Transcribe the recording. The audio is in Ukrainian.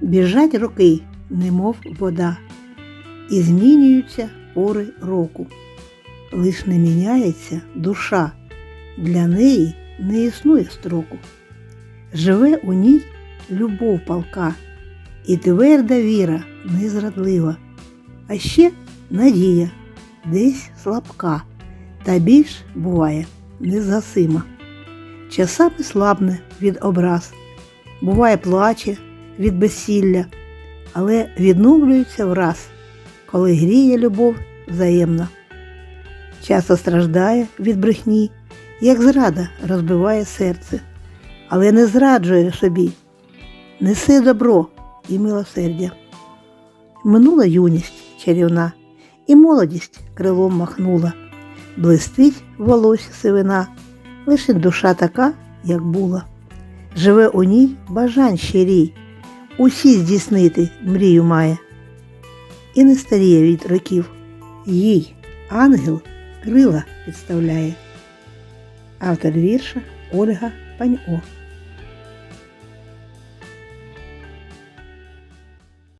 Біжать роки, немов вода, і змінюються пори року. Лиш не міняється душа, для неї не існує строку. Живе у ній любов палка, і тверда віра незрадлива, а ще надія десь слабка, та більш буває незгасима. Часами слабне від образ, буває плаче від безсілля, але відновлюється враз, коли гріє любов взаємна. Часто страждає від брехні, як зрада розбиває серце, але не зраджує собі, несе добро і милосердя. Минула юність чарівна, і молодість крилом махнула, блистить волосся сивина, лише душа така, як була. Живе у ній бажань щирій, усі здійснити мрію має. І не старіє від років, їй ангел крила підставляє. Автор вірша Ольга Паньо